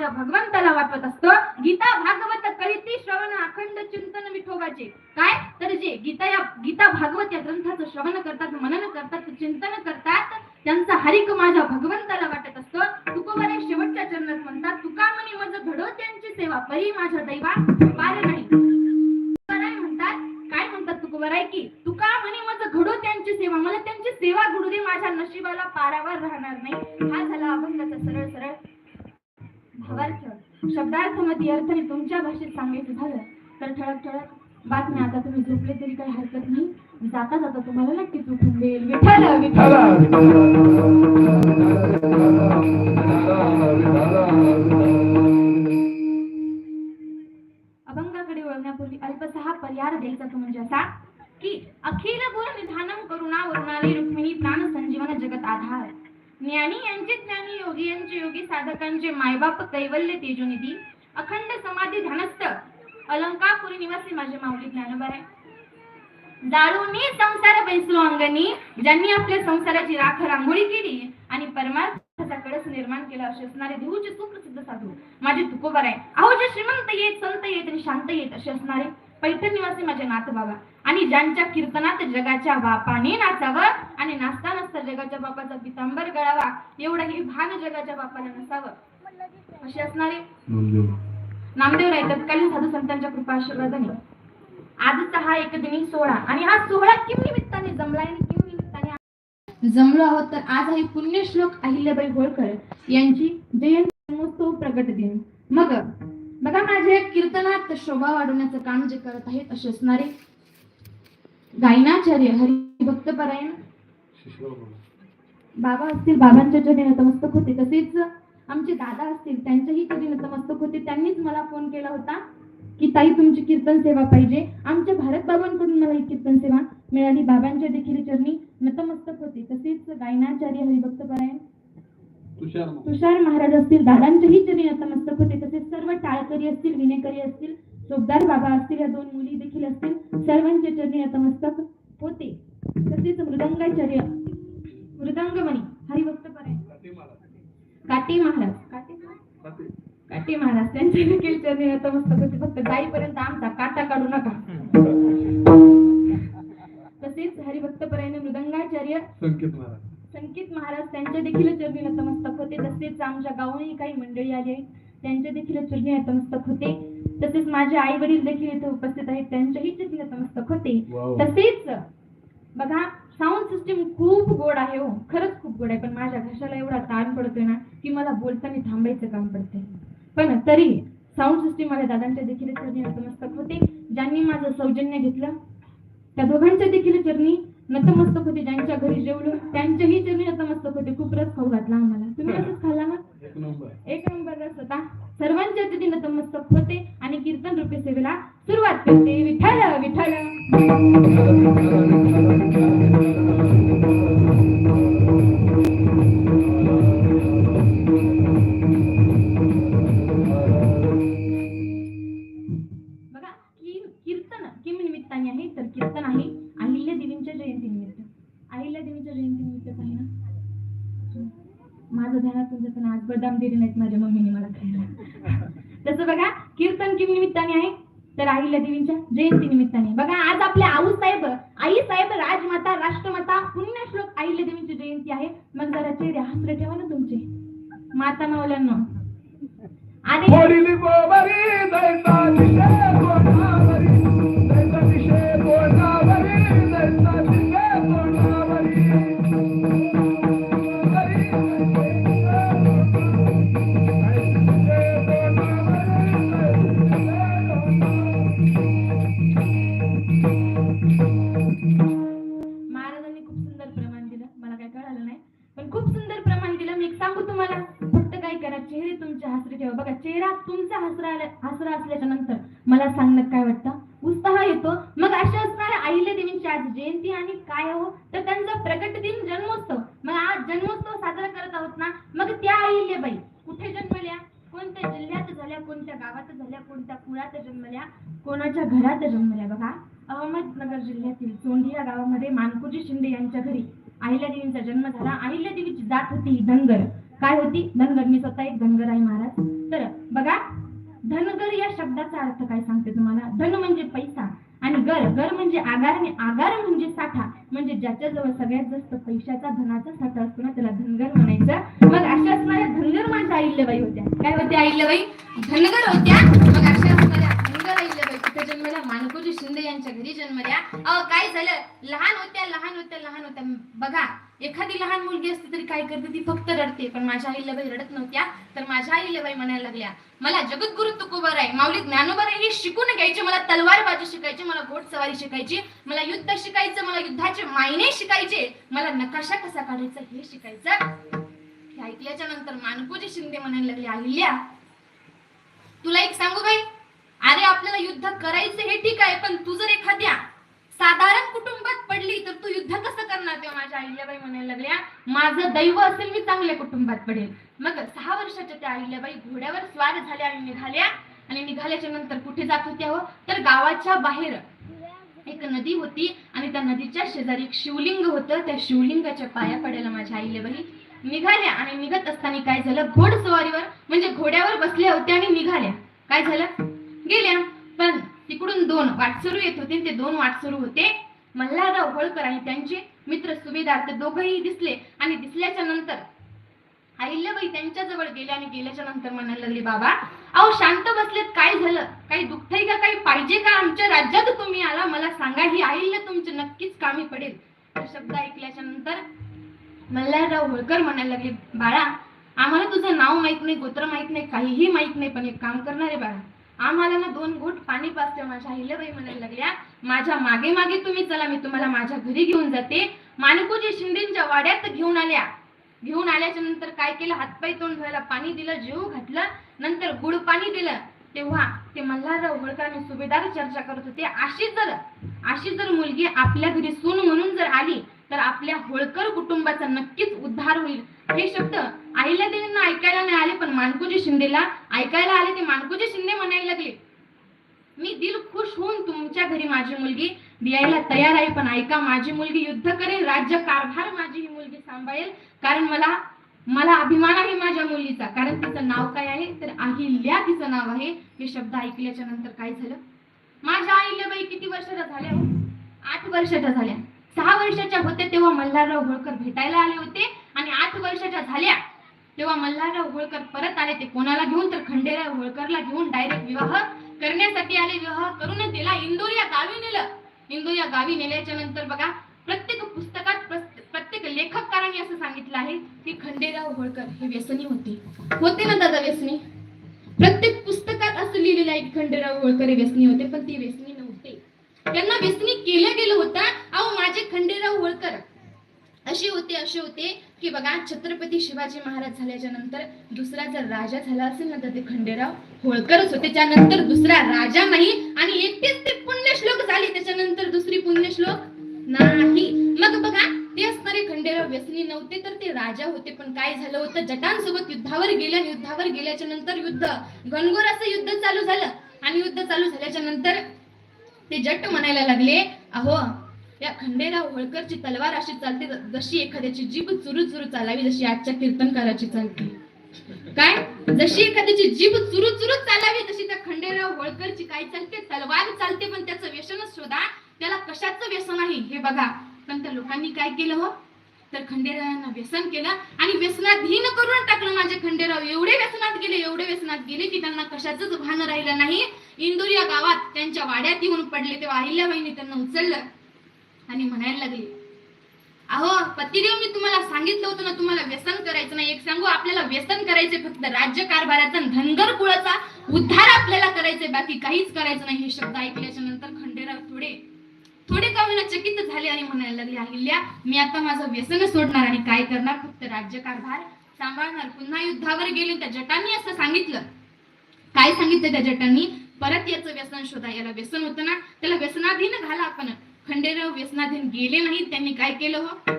माझ्या भगवंताला वाटत असतो गीता भागवत करीती श्रवण अखंड चिंतन विठोबाचे. काय? तर जे गीता या गीता भागवत या ग्रंथाचं श्रवण करतात मनन करतात चिंतन करतात त्यांचा हरिक माझ्या भगवंताला वाटत असतो तुकोबाने शेवटच्या चरणात म्हणतात तुका म्हणे मज घडो त्यांची सेवा परी माझ्या दैवा पार नाही म्हणतात काय म्हणतात तुकोबाराय की तुका म्हणे मज घडो त्यांची सेवा मला त्यांची सेवा घडू दे माझ्या नशिबाला पारावर राहणार नाही. हा झाला अभंगाचा सरळ सरळ भावार्थ शब्दार्थमध्ये अर्थ तुमच्या भाषेत सांगायचं झालं तर ठळक ठळक बातम्या आता तुम्ही झोपले तरी काही हरकत नाही. जाता जाता तुम्हाला नक्कीच उठून देईल. विठ्ठल विठ्ठल. अभंगाकडे वळण्यापूर्वी अल्पसहा परिहार द्यायचा तो म्हणजे असा की अखिल गुण निधानम करुणा वरुणाली रुक्मिणी प्राण संजीवन जगत आधार. ज्ञानी यांचे ज्ञानी योगी यांचे योगी साधकांचे मायबाप कैवल्य तेजोनिधी अखंड समाधी धनस्थ अलंकापुरी निवासी माझे माऊली ज्ञानोबर आहे दारूने संसार बैसलो अंगणी ज्यांनी आपल्या संसाराची राख रांगोळी केली आणि परमार्थाचा कळस निर्माण केला असे असणारे देहूचे सुप्रसिद्ध साधू माझे तुकोबर आहे अहो जे श्रीमंत येत संत येत आणि शांत येत असे असणारे पैठण निवासी माझे नाथ बाबा आणि ज्यांच्या कीर्तनात जगाच्या बापाने नाचावं आणि नाचता नाचता जगाच्या बापाचा पितांबर गळावा एवढंही भान जगाच्या बापाला नसावं. असे असणारे नामदेव. राय तत्कालीन साधू संतांच्या कृपा आशीर्वादाने. आजचा हा एकदिनी सोहळा आणि हा सोहळा किम निमित्ताने जमलाय आणि किम निमित्ताने जमलो आहोत तर आज आहे पुण्यश्लोक अहिल्याबाई होळकर यांची जयंती महोत्सव प्रगट दिन. मग बघा माझे कीर्तनात शोभा वाढवण्याचं काम जे करत आहेत असे असणारे गायनाचार्य हरिभक्तपरायण बाबा असतील बाबांच्या चरणी नतमस्तक होते. तसेच आमचे दादा असतील त्यांच्याही चरणी नतमस्तक होते. त्यांनीच मला फोन केला होता की ताई तुमची कीर्तन सेवा पाहिजे. आमच्या भारत बाबांकडून मला ही कीर्तन सेवा मिळाली. बाबांच्या देखील चरणी नतमस्तक होते. तसेच गायनाचार्य हरिभक्तपरायण तुषार महाराज असतील दादांच्याही चरणी नतमस्तक होते. तसेच सर्व टाळकरी असतील विनेकरी असतील चोपदार बाबा असतील या दोन मुली देखील असतील सर्वांच्या चरणी नतमस्तक होते. तसेच मृदंगाचार्य मृदंगमणी हरिभक्तपरायण काटे महाराज. काटे महाराज? काटे महाराज त्यांच्या देखील चरणी नतमस्तक होते. फक्त जाईपर्यंत आमचा काटा काढू नका. तसेच हरिभक्तपरायण मृदंगाचार्य संकेत महाराज. संकेत महाराज त्यांच्या देखील चरणी नतमस्तक होते. तसेच आमच्या गावाहूनही काही मंडळी आली आहेत. त्यांच्या देखील चरणी नतमस्तक होते. तसेच माझे आई वडील देखील इथे उपस्थित आहेत. त्यांच्याही चरणी नतमस्तक होते. तसेच बघा साऊंड सिस्टीम खूप गोड आहे हो. खरंच खूप गोड आहे. पण माझ्या घशाला एवढा ताण पडतोय ना की मला बोलताना थांबायचं काम पडते पण तरी साऊंड सिस्टीम माझ्या दादांच्या देखील चरणी नतमस्तक होते. ज्यांनी माझं सौजन्य घेतलं त्या दोघांच्या देखील चरणी नतमस्तक होते. ज्यांच्या घरी जेवलो त्यांच्याही चरणी नतमस्तक होते. खूप रस खाऊ घातला आम्हाला. तुम्ही रसच खाल्ला ना? एक नंबर. एक होता. सर्वांच्या चरणी नतमस्तक होते आणि कीर्तन रूपी सेवेला सुरुवात करते. विठ्ठल विठ्ठल. अहिल्या देवींच्या जयंती निमित्ताने. बघा आज आपल्या आऊ साहेब आई साहेब राजमाता राष्ट्रमाता पुण्य श्लोक अहिल्या देवींची जयंती आहे. मग जरा चेहरे हसरे ठेवा ना तुमचे. माता मावल्यांना. अरे त्याच्यानंतर मला सांगण्यात काय वाटतं? उत्साह येतो. मग अशा असणाऱ्या अहिल्या देवींची आज जयंती आणि काय हो? तर त्यांचा प्रगट दिन जन्मोत्सव. मग आज जन्मोत्सव साजरा करत आहोत ना? मग त्या अहिल्याबाई कुठे जन्मल्या? कोणत्या जिल्ह्यात झाल्या? कोणत्या गावात झाल्या? कोणत्या कुळात जन्मल्या? कोणाच्या घरात जन्मल्या बघा? अहमदनगर जिल्ह्यातील चोंडी या गावामध्ये मानकुजी शिंदे यांच्या घरी अहिल्यादेवींचा जन्म झाला. अहिल्यादेवीची जात होती धनगर. काय होती? धनगर. मी स्वतः एक धनगर आहे महाराज. तर बघा धनगर या शब्दाचा अर्थ काय सांगते तुम्हाला? धन म्हणजे पैसा आणि गर गर म्हणजे आगार आणि आगार म्हणजे साठा. म्हणजे ज्याच्याजवळ सगळ्यात जास्त पैशाचा धनाचा साठा असतो ना त्याला धनगर म्हणायचं. मग अशा असणाऱ्या धनगर माझ्या अहिल्याबाई होत्या. काय होत्या अहिल्याबाई धनगर होत्या. अहिल्याबाई जन्मल्या मानकोजी शिंदे यांच्या घरी जन्मल्या अ काय झालं? लहान होत्या लहान होत्या लहान होत्या. बघा एखादी लहान मुलगी असते तरी काय करते? ती फक्त रडते. पण माझ्या अहिल्याबाई रडत नव्हत्या तर माझ्या अहिल्याबाई म्हणायला लागल्या मला जगद्गुरु तुकोबर आहे. माऊली ज्ञानोबर आहे. हे शिकून घ्यायचे मला तलवारबाजी शिकायची मला घोडसवारी शिकायची मला युद्ध शिकायचं मला युद्धाचे मायने शिकायचे मला नकाशा कसा काढायचा हे शिकायचं. ऐकल्याच्या नंतर मानकोजी शिंदे म्हणायला लागले आईल्या तुला एक सांगू बाई अरे आपल्याला युद्ध करायचं हे ठीक आहे पण तू जर एखाद्या साधारण कुटुंबात पडली तर तू युद्ध कसं करणार? तेव्हा माझ्या अहिल्याबाई म्हणायला लागल्या माझं दैव असेल मी चांगल्या कुटुंबात पडेल. मग सहा वर्षाच्या त्या अहिल्याबाई घोड्यावर स्वार झाल्या आणि निघाल्या. आणि निघाल्याच्या नंतर कुठे जात होत्या हो? तर गावाच्या बाहेर. एक नदी होती आणि त्या नदीच्या शेजारी एक शिवलिंग होतं. त्या शिवलिंगाच्या पाया पडायला माझ्या आईलेबाई निघाल्या आणि निघत असताना काय झालं? घोडसवारीवर म्हणजे घोड्यावर बसल्या होत्या आणि निघाल्या. काय झालं? गेल्या. पण तिकडून दोन वाटसरू येत होते ते दोन वाटसरू होते. मल्हारराव होळकर आणि त्यांचे मित्र सुभेदार ते दोघंही दिसले आणि दिसल्याच्या नंतर अहिल्याबाई त्यांच्या जवळ गेल्या आणि गेल्याच्यानंतर म्हणायला लागली बाबा अहो शांत बसलेत. काय झालं? काही दुःख का? काही पाहिजे का? आमच्या राज्यात तुम्ही आला. मला सांगा ही अहिल्या तुमची नक्कीच कामी पडेल. शब्द ऐकल्याच्या नंतर मल्हारराव होळकर म्हणायला लागले बाळा आम्हाला तुझं नाव माहीत नाही गोत्र माहीत नाही काहीही माहीत नाही पण एक काम करणारे बाळा आम्हाला ना दोन घोट पाणी पाचते माझ्या अहिल्याबाई म्हणायला लागल्या माझ्या मागे मागे तुम्ही चला मी तुम्हाला माझ्या घरी घेऊन जाते. मानकोजी शिंदेच्या वाड्यात घेऊन आल्या. घेऊन आल्याच्यानंतर काय केलं? हातपाय तोंड धुवायला पाणी दिलं जीव घातलं नंतर गुड पाणी दिलं. तेव्हा ते मल्हारराव होळकर आणि सुभेदार चर्चा करत होते. अशी जर अशी जर मुलगी आपल्या घरी सून म्हणून जर आली तर आपल्या होळकर कुटुंबाचा नक्कीच उद्धार होईल. हे शब्द अहिल्यादेवींना ऐकायला नाही आले पण मानकोजी शिंदेला ऐकायला आले ते मानकोजी शिंदे म्हणायला लागले. मी दिल खुश होऊन तुमच्या घरी माझी मुलगी द्यायला तयार आहे पण ऐका माझी मुलगी युद्ध करेल राज्य कारभार माझी ही मुलगी सांभाळेल. कारण मला मला अभिमान आहे माझ्या मुलीचा. कारण तिचं नाव काय आहे? तर अहिल्या तिचं नाव आहे. हे शब्द ऐकल्याच्या नंतर काय झालं? माझ्या अहिल्याबाई किती वर्षाच्या झाल्या हो? आठ वर्षाच्या झाल्या. सहा वर्षाच्या होत्या तेव्हा मल्हारराव होळकर भेटायला आले होते. आणि आठ वर्षाच्या झाल्या तेव्हा मल्हारराव होळकर परत आले. ते कोणाला घेऊन? तर खंडेराव होळकरला घेऊन डायरेक्ट विवाह करण्यासाठी आले. विवाह करून त्याला इंदोर या गावी नेलं. इंदोर या गावी नेल्याच्या नंतर बघा प्रत्येक पुस्तकात प्रत्येक लेखककारांनी असं सांगितलं आहे की खंडेराव होळकर हे व्यसनी होते. होते ना दादा व्यसनी? प्रत्येक पुस्तकात असं लिहिलेलं आहे की खंडेराव होळकर हे व्यसनी होते पण ते व्यसनी नव्हते. त्यांना व्यसनी केलं गेलं होतं. अहो माझे खंडेराव होळकर असे होते असे होते की बघा छत्रपती शिवाजी महाराज झाल्याच्यानंतर दुसरा जर राजा झाला असेल ना तर ते खंडेराव होळकरच होते. त्यानंतर दुसरा राजा नाही आणि एकटेच ते पुण्यश्लोक झाले. त्याच्यानंतर दुसरी पुण्यश्लोक नाही. मग बघा ते असणारे खंडेराव व्यसनी नव्हते तर ते राजा होते. पण काय झालं होतं? जटांसोबत युद्धावर गेलं युद्धावर गेल्याच्यानंतर युद्ध घनघोर असं युद्ध चालू झालं. आणि युद्ध चालू झाल्याच्यानंतर ते जट म्हणायला लागले अहो या खंडेराव होळकरची तलवार अशी चालते जशी एखाद्याची जीभ चुरू चुरू चालावी जशी आजच्या कीर्तनकाराची चालते. काय? जशी एखाद्याची जीभ चुरू चुरू चालावी तशी त्या खंडेराव होळकरची काय चालते? तलवार चालते पण त्याचं व्यसनच शोधा. त्याला कशाचं व्यसन आहे? हे बघा. पण त्या लोकांनी काय केलं हो? तर खंडेरावांना व्यसन केलं आणि व्यसनाधीन करून टाकलं माझे खंडेराव. एवढे व्यसनात गेले एवढे व्यसनात गेले की त्यांना कशाचंच भान राहिलं नाही. इंदूर या गावात त्यांच्या वाड्यात येऊन पडले तेव्हा अहिल्याबाईंनी त्यांना उचललं. आणि म्हणायला लागले अहो पतिदेव मी तुम्हाला सांगितलं होतं ना तुम्हाला व्यसन करायचं नाही. एक सांगू आपल्याला व्यसन करायचे फक्त राज्य कारभाराचा धनगर कुळाचा उद्धार आपल्याला करायचे बाकी काहीच करायचं नाही. हे शब्द ऐकल्याच्या नंतर खंडेराव थोडे थोडे का होईना चकित झाले आणि म्हणायला लागले अहिल्या मी आता माझं व्यसन सोडणार आणि काय करणार? फक्त राज्य कारभार सांभाळणार. पुन्हा युद्धावर गेले त्या जटांनी असं सांगितलं. काय सांगितलं त्या जटांनी? परत याचं व्यसन शोधा. याला व्यसन होतं ना त्याला व्यसनाधीन घाला आपण. खंडेराव व्यसनाधीन गेले नाही त्यांनी काय केलं हो?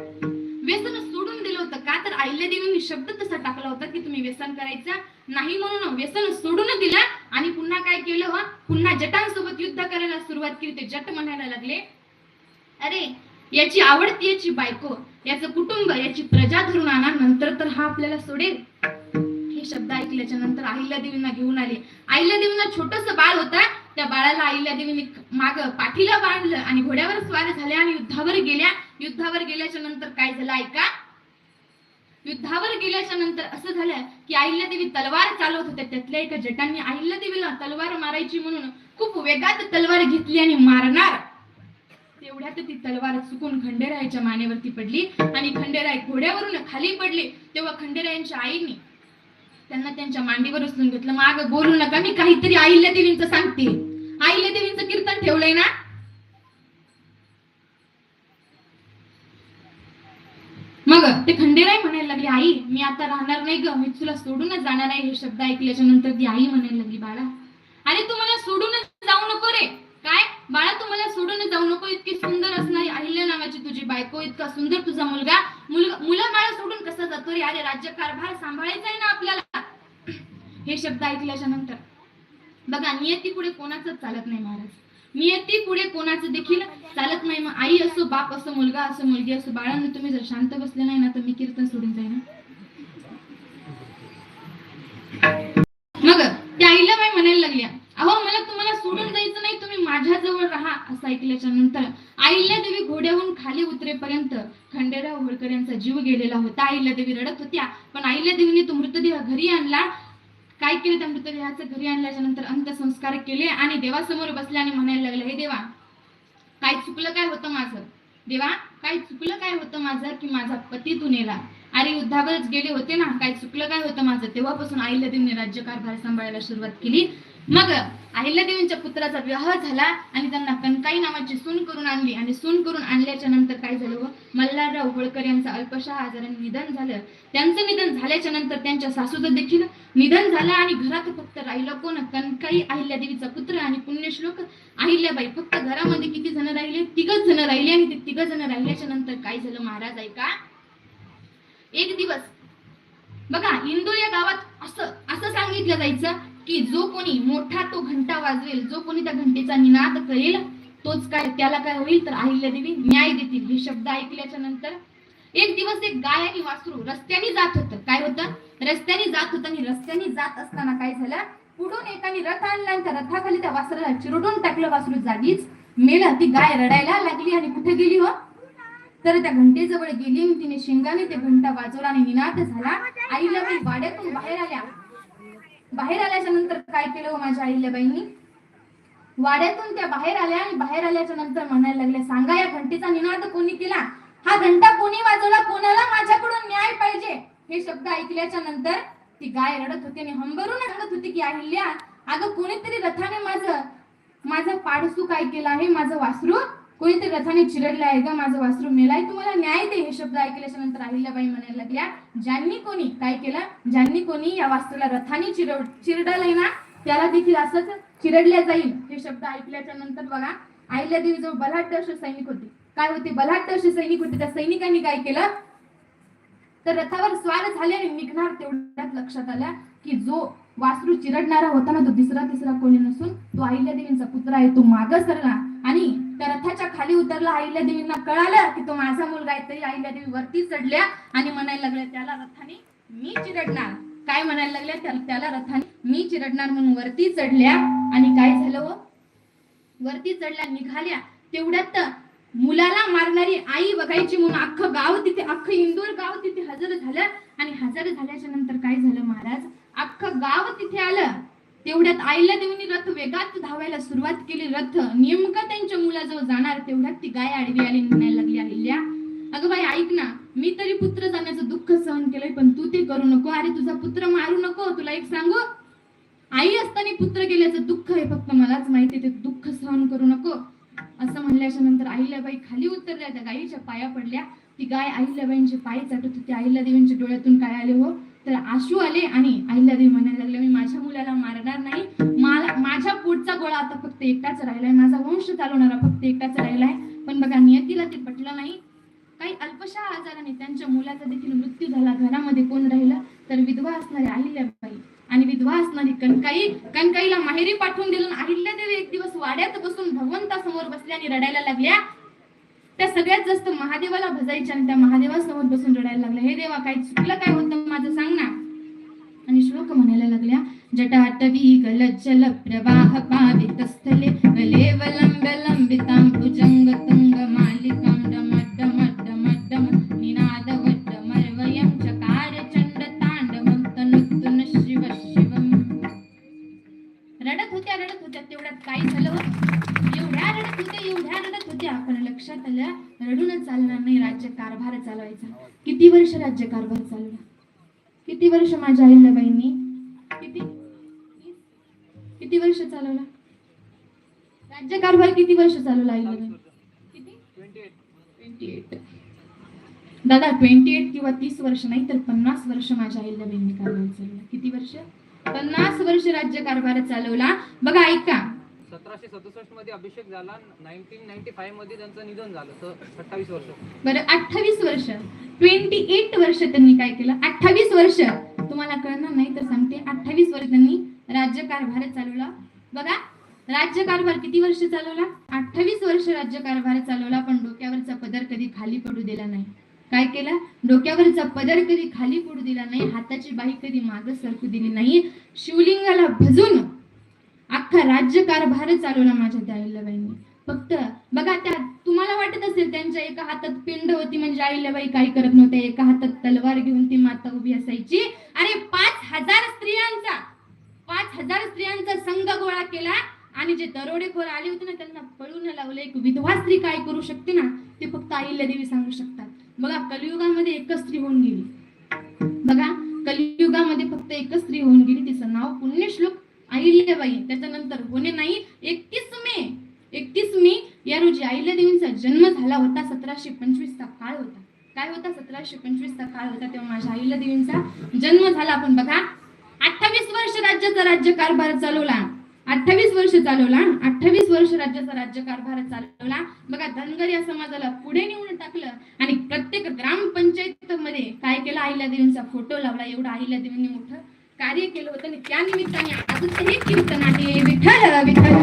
व्यसन सोडून दिलं होतं का? तर अहिल्यादेवींनी शब्द तसा टाकला होता की तुम्ही व्यसन करायचं? नाही म्हणून व्यसन सोडून दिला आणि पुन्हा काय केलं हो? पुन्हा जटांसोबत युद्ध करायला सुरुवात केली. ते जट म्हणायला लागले अरे याची आवडती याची बायको. याचं कुटुंब याची प्रजा धरून आणा नंतर तर हा आपल्याला सोडेल. हे शब्द ऐकल्याच्या नंतर आईला देवींना घेऊन आले. आईला देवींना छोटस बाळ होता. त्या बाळाला आईला देवीने माग पाठीला बांधलं आणि घोड्यावर स्वार झाल्या आणि युद्धावर गेल्या. युद्धावर गेल्याच्यानंतर काय झालं ऐका? युद्धावर गेल्याच्यानंतर असं झालं की अहिल्यादेवी तलवार चालवत होत्या. त्यातल्या एका जटांनी अहिल्यादेवीला तलवार मारायची म्हणून खूप वेगात तलवार घेतली आणि मारणार. तेवढ्यात ती तलवार चुकून खंडेरायाच्या मानेवरती पडली आणि खंडेराय घोड्यावरून खाली पडले. तेव्हा खंडेरायांच्या आईने त्यांना त्यांच्या मांडीवर उचलून घेतलं. माग बोलू नका मी काहीतरी अहिल्या देवींचं सांगते. अहिल्या देवींचं कीर्तन ठेवलंय ना? मग ते खंडेराय म्हणायला लागली आई मी आता राहणार नाही ग. मी तुला सोडूनच जाणार आहे. हे शब्द ऐकल्याच्या नंतर ती आई म्हणायला लागली बाळा अरे तू मला सोडूनच जाऊ नको रे. काय? बाळा तू मला सोडून जाऊ नको. इतकी सुंदर असणारी अहिल्या नावाची तुझी बायको इतका सुंदर तुझा मुलगा. मुलगा मुलं बाळा सोडून कसा जातो रे? अरे राज्यकारभार सांभाळायचा आहे ना आपल्याला. हे शब्द ऐकल्याच्या नंतर. बघा नियती पुढे कोणाच चालत नाही महाराज. नियती पुढे कोणाचं देखील चालत नाही. मग आई असो बाप असो मुलगा असो मुलगी असो बाळांनो तुम्ही जर शांत बसले नाही ना तर मी कीर्तन सोडून जाईन. मग त्या आईला बाई म्हणायला लागल्या अहो मला तुम्हाला सोडून जायचं नाही तुम्ही माझ्याजवळ राहा असं ऐकल्याच्या नंतर आईला देवी घोड्याहून खाली उतरेपर्यंत खंडेराव होळकर यांचा जीव गेलेला होता. आईला देवी रडत होत्या पण आईला देवीने तो मृतदेह घरी आणला काय केलं त्या मृतदेहाचं? घरी आणल्याच्या नंतर अंत्यसंस्कार केले आणि देवासमोर बसले आणि म्हणायला लागले हे देवा काय चुकलं काय होतं माझं? देवा काय चुकलं काय होतं माझं की माझा पती तू नेला? अरे युद्धावरच गेले होते ना काय चुकलं काय होतं माझं? तेव्हापासून अहिल्यादेवीने राज्यकारभार सांभाळायला सुरुवात केली. मग अहिल्यादेवींच्या पुत्राचा विवाह झाला आणि त्यांना कनकाई नावाची सून करून आणली. आणि सून करून आणल्याच्या नंतर काय झालं व? मल्हारराव होळकर यांचं अल्पशा आजाराने निधन झालं. त्यांचं निधन झाल्याच्यानंतर त्यांच्या सासूचं देखील निधन झालं आणि घरात फक्त राहिलं कोण? कनकाई अहिल्यादेवीचा पुत्र आणि पुण्यश्लोक. अहिल्याबाई फक्त घरामध्ये किती जण राहिले? तिघच जण राहिले आणि ते तिघ जण राहिल्याच्या नंतर काय झालं महाराज ऐका? एक दिवस. बघा इंदूर या गावात असं असं सांगितलं जायचं की जो कोणी मोठा तो घंटा वाजवेल जो कोणी त्या घंटेचा निनाद करेल तोच काय त्याला काय होईल? तर अहिल्यादेवी न्याय देतील. हे शब्द ऐकल्याच्या नंतर एक दिवस एक गाय आणि वासरू रस्त्याने जात होत. काय होतं? रस्त्याने जात होत आणि रस्त्याने जात असताना काय झालं? पुढून एकाने रथ आणला आणि त्या रथाखाली त्या वासराला चिरडून टाकलं वासरू जागीच. मेला ती गाय रडायला लागली आणि कुठे गेली हो? तर त्या घंटेजवळ गेली आणि तिने शिंगाने ते घंटा वाजवला आणि निनाद झाला. आईला वाड्यातून बाहेर आल्या. बाहेर आल्याच्यानंतर काय केलं हो माझ्या आईल्याबाईंनी वाड्यातून त्या बाहेर आल्या आणि बाहेर आल्याच्यानंतर म्हणायला लागल्या सांगा या घंटेचा निनाद कोणी केला? हा घंटा कोणी वाजवला? कोणाला माझ्याकडून न्याय पाहिजे? हे शब्द ऐकल्याच्या नंतर ती गाय रडत होती आणि हंबरून सांगत होती की अहिल्या अगं कोणीतरी रथाने माझं माझं पाडसू काय केलं आहे माझं वासरू कोणीतरी रथाने चिरडलं आहे का माझं वासरू? मेलाय तुम्हाला न्याय दे हे शब्द ऐकल्याच्या नंतर अहिल्याबाई म्हणायला लागल्या ज्यांनी कोणी काय केलं? ज्यांनी कोणी या वासरूला रथाने चिरड चिरडलंय ना त्याला देखील असंच चिरडल्या जाईल हे शब्द ऐकल्याच्या नंतर बघा अहिल्या देवी जवळ बलाढ्य असे सैनिक होते. काय होते? बलाढ्य असे सैनिक होते. त्या सैनिकांनी काय केलं? तर रथावर स्वार झाले आणि निघणार तेवढ्यात लक्षात आल्या की जो वासरू चिरडणारा होता ना तो तिसरा तिसरा कोणी नसून तो अहिल्या देवींचा पुत्र आहे तो माग सरला आणि त्या रथाच्या खाली उतरला अहिल्या देवींना कळालं की तो माझा मुलगा आहे तरी अहिल्या देवी वरती चढल्या आणि म्हणायला लागल्या त्याला रथाने मी चिरडणार. काय म्हणायला लागल्या? त्याला रथाने मी चिरडणार म्हणून वरती चढल्या आणि काय झालं हो? वरती चढल्या निघाल्या. तेवढ्यात मुलाला मारणारी आई बघायची म्हणून अख्खं गाव तिथे अख्खं इंदोर गाव तिथे हजर झालं आणि हजर झाल्याच्यानंतर काय झालं महाराज? अख्खं गाव तिथे आलं. तेवढ्यात आईला देऊन रथ वेगात धावायला सुरुवात केली. रथ नेमकं त्यांच्या मुलाजवळ जाणार तेवढ्यात ती गाय आडवी आली म्हणायला लागली अहिल्या अगं बाई ऐक ना. मी तरी पुत्र जाण्याचं दुःख सहन केलंय पण तू ते करू नको. अरे तुझा पुत्र मारू नको. तुला एक सांगू? आई असताना पुत्र गेल्याचं दुःख आहे फक्त मलाच माहिती ते दुःख सहन करू नको. असं म्हणल्याच्या नंतर अहिल्याबाई खाली उतरल्या त्या गायीच्या पाया पडल्या. ती गाय अहिल्याबाईंचे पाय चाटत होती. अहिल्यादेवींच्या डोळ्यातून काय आले हो? तर आशू आले आणि अहिल्यादेवी म्हणायला लागले मी माझ्या मुलाला मारणार नाही. मला माझ्या पोटचा गोळा आता फक्त एकटाच राहिलाय. माझा वंश चालवणारा फक्त एकटाच राहिलाय. पण बघा नियतीला ते पटलं नाही. काही अल्पशा आजाराने त्यांच्या मुलाचा देखील मृत्यू झाला. घरामध्ये कोण राहिलं? तर विधवा असणारी अहिल्याबाई. आणि विधवा असणारी कणकाई. कणकाईला माहेरी पाठवून दिलं अहिल्यादेवी एक दिवस वाड्यात बसून भगवंतासमोर बसल्या आणि रडायला लागल्या. त्या सगळ्यात जास्त महादेवाला भजायच्या आणि त्या महादेवासमोर बसून रडायला लागल्या. हे देवा काय चुकलं काय होतं माझं सांग ना. आणि श्लोक म्हणायला लागल्या जटाटवी गलज्जल प्रवाह पावित स्थले गलेवलंब लंबितां भुजंग तुंग मालिकां डमड्डम डमड्डम निनाद वड्डमर्वयं चकार चंड तांडवं तनुत्तुन शिव शिवम रडत होत्या रडत होत्या तेवढ्यात काय झालं एवढ्या रडत होत्या एवढ्या रडत होत्या. आपण लक्षात आलं रडूनच चालणार नाही राज्य कारभार चालवायचा. किती वर्ष राज्य कारभार चालवला किती वर्ष माझ्या अहिल्याबाईंनी? किती? किती वर्ष चालवला? राज्य कारभार किती वर्ष चालवला अहिल्याबाई? दादा ट्वेंटी एट किंवा तीस वर्ष नाही तर पन्नास वर्ष माझ्या अहिल्याबाईंनी कारभार चालवला. किती वर्ष? पन्नास वर्ष राज्य कारभार चालवला. बघा ऐका. सतराशे सदुसष्टमध्ये अभिषेक झाला. नाईन्टीन नाईन्टी फाईव्हमध्ये त्यांचं निधन झालं. तर अठ्ठावीस वर्ष. बरं अठ्ठावीस वर्ष. ट्वेंटी एट वर्ष त्यांनी काय केलं? अठ्ठावीस वर्ष. तुम्हाला कळणार नाही तर सांगते. अठ्ठावीस वर्ष त्यांनी राज्यकारभार चालवला. बघा राज्य कारभार किती वर्ष चालवला? अठ्ठावीस वर्ष राज्यकारभार चालवला पण डोक्यावरचा पदर कधी खाली पडू दिला नाही. काय केलं? डोक्यावरचा पदर कधी खाली पडू दिला नाही हाताची बाई कधी माग सरकू दिली नाही. शिवलिंगाला भजून अख्खा राज्यकारभार चालवला माझ्या त्या अहिल्याबाईंनी फक्त बघा त्या तुम्हाला वाटत असेल त्यांच्या एका हातात पिंड होती म्हणजे अहिल्याबाई काही करत नव्हत्या एका हातात तलवार घेऊन ती माता उभी असायची. अरे पाच हजार स्त्रियांचा पाच हजार स्त्रियांचा संघ गोळा केला. आणि जे दरोडेखोर आले होते ना त्यांना पळून लावलं. एक विधवा स्त्री काय करू शकते ना ते फक्त अहिल्यादेवी सांगू शकतात. बघा कलियुगामध्ये एकच स्त्री होऊन गेली. बघा कलियुगामध्ये फक्त एकच स्त्री होऊन गेली. तिचं नाव पुण्यश्लोक अहिल्याबाई त्याच्यानंतर होणे नाही. एकतीस मे. एकतीस मे या रोजी अहिल्यादेवींचा जन्म झाला होता. सतराशे पंचवीसचा काळ होता. काय होता? सतराशे पंचवीसचा काळ होता तेव्हा माझ्या अहिल्यादेवींचा जन्म झाला. आपण बघा. अठ्ठावीस वर्ष राज्याचा राज्य कारभार चालवला. अठ्ठावीस वर्ष चालवला. अठ्ठावीस वर्ष राज्याचा राज्य कारभार चालवला. बघा धनगर या समाजाला पुढे नेऊन टाकलं आणि प्रत्येक ग्रामपंचायत मध्ये काय केलं? अहिल्यादेवींचा फोटो लावला. एवढा अहिल्या देवींनी मोठं कार्य केलं होतं आणि त्या निमित्ताने आजचं हे कीर्तन आहे. विठ्ठल विठ्ठल.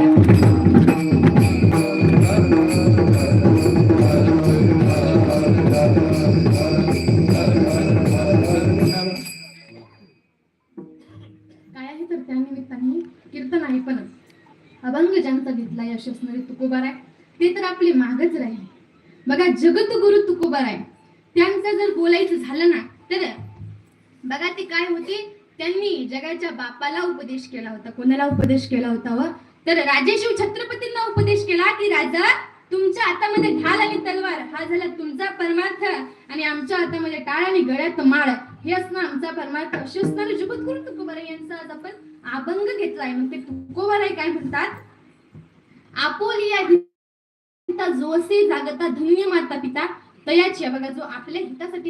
काय आहे तर कीर्तन आहे पण अभंग ज्यांचा घेतला यशस्वी तुकोबार आहे ते तर आपले मागच राहील. बघा जगत गुरु तुकोबार आहे त्यांचं जर बोलायचं झालं ना तर बघा ते काय होते? त्यांनी जगाच्या बापाला उपदेश केला होता. कोणाला उपदेश केला होता व? तर राजेशिव छत्रपतींना उपदेश केला की राजा तुमच्या हातामध्ये ढाल आणि तलवार. हा झाला तुमचा परमार्थ आणि आमच्या हातामध्ये टाळ आणि गळ्यात माळ. हे असणं आमचा परमार्थ. असे असणारे करून तुकोबाराय यांचा आज आपण अभंग घेतलाय. मग ते तुकोबाराय काय म्हणतात? आपोलिया हिता जोसे जागता धन्य माता पिता. तयाची बघा जो आपल्या हितासाठी